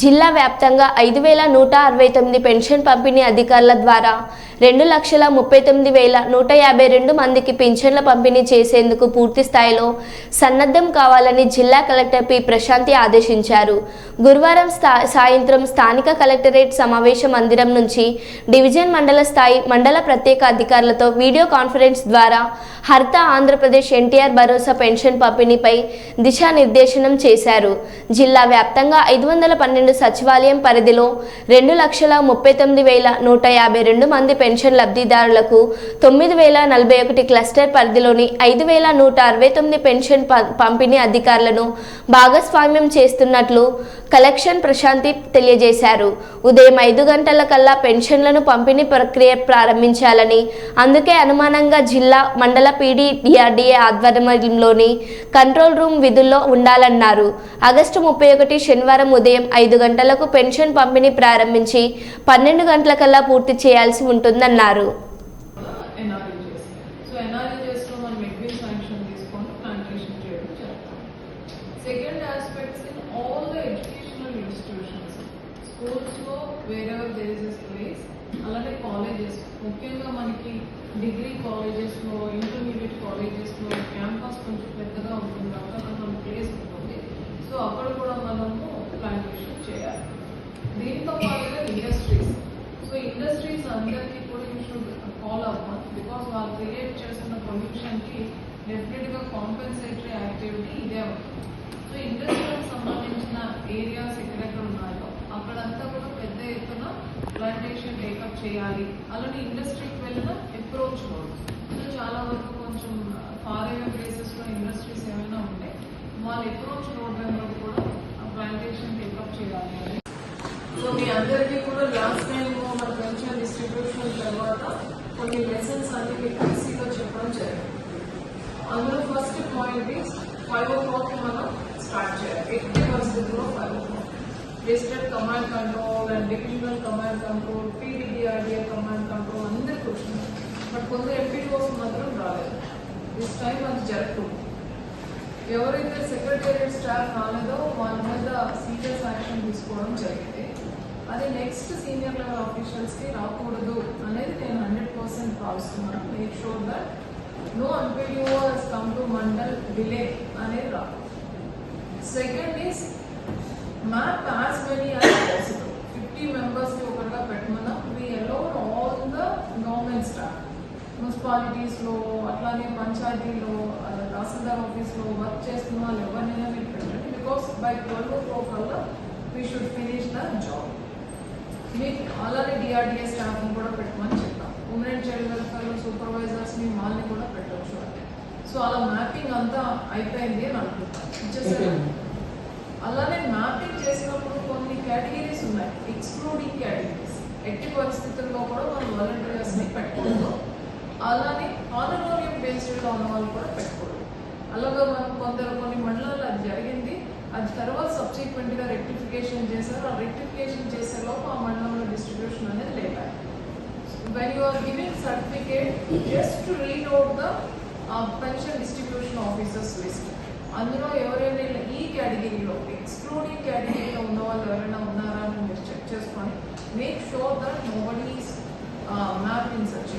జిల్లా వ్యాప్తంగా ఐదు వేల నూట అరవై తొమ్మిది పెన్షన్ పంపిణీ అధికారుల ద్వారా రెండు లక్షల ముప్పై తొమ్మిది వేల నూట యాభై రెండు మందికి పింఛన్ల పంపిణీ చేసేందుకు పూర్తి స్థాయిలో సన్నద్ధం కావాలని జిల్లా కలెక్టర్ పి. ప్రశాంతి ఆదేశించారు. గురువారం స్థా సాయంత్రం స్థానిక కలెక్టరేట్ సమావేశ మందిరం నుంచి డివిజన్ మండల స్థాయి మండల ప్రత్యేక అధికారులతో వీడియో కాన్ఫరెన్స్ ద్వారా హర్త ఆంధ్రప్రదేశ్ ఎన్టీఆర్ భరోసా పెన్షన్ పంపిణీపై దిశానిర్దేశనం చేశారు. జిల్లా వ్యాప్తంగా ఐదు వందల పన్నెండు సచివాలయం పరిధిలో రెండు లక్షల ముప్పై తొమ్మిది వేల నూట యాభై రెండు మంది పెన్షన్ లబ్ధిదారులకు తొమ్మిది వేల నలభై ఒకటి క్లస్టర్ పరిధిలోని ఐదు వేల నూట అరవై తొమ్మిది పెన్షన్ పంపిణీ అధికారులను భాగస్వామ్యం చేస్తున్నట్లు కలెక్షన్ ప్రశాంతి తెలియజేశారు. ఉదయం ఐదు గంటల కల్లా పెన్షన్లను పంపిణీ ప్రక్రియ ప్రారంభించాలని అందుకే అనుమానంగా జిల్లా మండల పీడీ డిఆర్డీఏ ఆధ్వర్యంలోని కంట్రోల్ రూమ్ విధుల్లో ఉండాలన్నారు. ఆగస్టు ముప్పై ఒకటి శనివారం ఉదయం ఐదు గంటలకు పెన్షన్ పంపిణీ ప్రారంభించి పన్నెండు గంటలకల్లా పూర్తి చేయాల్సి ఉంటుంది. ఉంటుందన్నారు ఎన్ఆర్ఈజెస్ సో ఎన్ఆర్ఈజెస్లో మనం ఎగ్విన్ శాంక్షన్ తీసుకొని ప్లాంటేషన్ చేయడం second aspects in all the educational institutions స్కూల్స్లో వేరెవర్ దేర్ ఇస్ ప్లేస్ అలానే కాలేజెస్ ముఖ్యంగా మనకి డిగ్రీ కాలేజెస్లో ఇంటర్మీడియట్ కాలేజెస్లో క్యాంపస్ కొంచెం పెద్దగా ఉంటుంది అక్కడ మనం ప్లేస్ ఉంటుంది. సో అక్కడ కూడా మనము ప్లాంటేషన్ చేయాలి. దీంతో పాటుగా ఇండస్ట్రీస్ సో ఇండస్ట్రీస్ అందరికీ కూడా యూ షుడ్ ఫాలో అవ్వాలి బికాస్ వాళ్ళు క్రియేట్ చేస్తున్న పొల్యూషన్ డెఫినెట్గా కాంపెన్సేటరీ యాక్టివిటీ ఇదే ఉంటుంది సో ఇండస్ట్రీకి సంబంధించిన ఏరియాస్ ఎక్కడెక్కడ ఉన్నాయో అక్కడంతా కూడా పెద్ద ఎత్తున ప్లాంటేషన్ టేకప్ చేయాలి. అలానే ఇండస్ట్రీకి వెళ్ళిన అప్రోచ్ రోడ్ సో చాలా వరకు కొంచెం ఫార్ అవే ఇండస్ట్రీస్ ఏమైనా ఉంటే వాళ్ళ అప్రోచ్ రోడ్ కూడా ప్లాంటేషన్ టేకప్ చేయాలి. సో మీ అందరికీ కూడా లాస్ట్ టైం మన పెన్షన్ డిస్ట్రిబ్యూషన్ తర్వాత కొన్ని లెసన్స్ అన్ని మీకు ఈజీగా చెప్పడం జరిగింది అందులో ఫస్ట్ ఫైవ్ ఓ క్లాక్ మనం స్టార్ట్ చేయాలి. ఎయిటీ పరిస్థితుల్లో five o'clock district command control and divisional command control PD DRDA command control అందరికి కూర్చున్నారు బట్ కొందరు ఎంపీటీఓస్ మాత్రం రాలేదు. దిస్ టైం అది జరగకూడదు ఎవరైతే సెక్రటేరియట్ స్టాఫ్ రాలేదో వాళ్ళ మీద సీరియస్ యాక్షన్ తీసుకోవడం జరిగింది. అది నెక్స్ట్ సీనియర్ లెవెల్ ఆఫీషియల్స్కి రాకూడదు అనేది నేను హండ్రెడ్ పర్సెంట్ భావిస్తున్నాను. మేక్ షూర్ దట్ నో అన్పిడిఓ హెస్ మండల్ డిలే అనేది రాదు second is map as many as possible fifty మెంబర్స్కి ఒకటిగా పెట్టమన్నా మీ allot all the government staff మున్సిపాలిటీస్లో అట్లానే పంచాయతీలో తహసీల్దార్ ఆఫీస్లో వర్క్ చేస్తున్న వాళ్ళు ఎవరినైనా మీరు పెట్టండి. Because by twelve o'clock వల్ల we should finish the job మీకు అలానే డిఆర్డిఏ స్టాఫ్ కూడా పెట్టమని చెప్తాం. ఉమెన్ అండ్ చైల్డ్ వెల్ఫేర్ సూపర్వైజర్స్ని వాళ్ళని కూడా సో అలా మ్యాపింగ్ అంతా అయిపోయింది అని అనుకుంటాం ఇచ్చేసారా? అలానే మ్యాపింగ్ చేసినప్పుడు కొన్ని కేటగిరీస్ ఉన్నాయి. ఎక్స్క్లూడింగ్ కేటగిరీస్ ఎట్టి పరిస్థితుల్లో కూడా మనం వాలంటీర్స్ని పెట్టకూడదు. అలానే ఆనరోరియం బేస్డ్ ఉన్న వాళ్ళు కూడా పెట్టకూడదు. అలాగా మనం కొందరు కొన్ని మండలాలు అది జరిగింది. అది తర్వాత సబ్సిక్వెంట్గా రెక్టిఫికేషన్ చేశారు. ఆ రెక్టిఫికేషన్ చేసే లోపు ఆ మండలంలో డిస్ట్రిబ్యూషన్ అనేది లేదా when you are giving certificate just to read out the pension distribution officers list అందులో ఎవరైనా ఈ కేటగిరీలో ఎక్స్క్లూడింగ్ కేటగిరీలో ఉన్న వాళ్ళు ఎవరైనా ఉన్నారా అని మీరు చెక్ చేసుకొని make sure that nobody map in such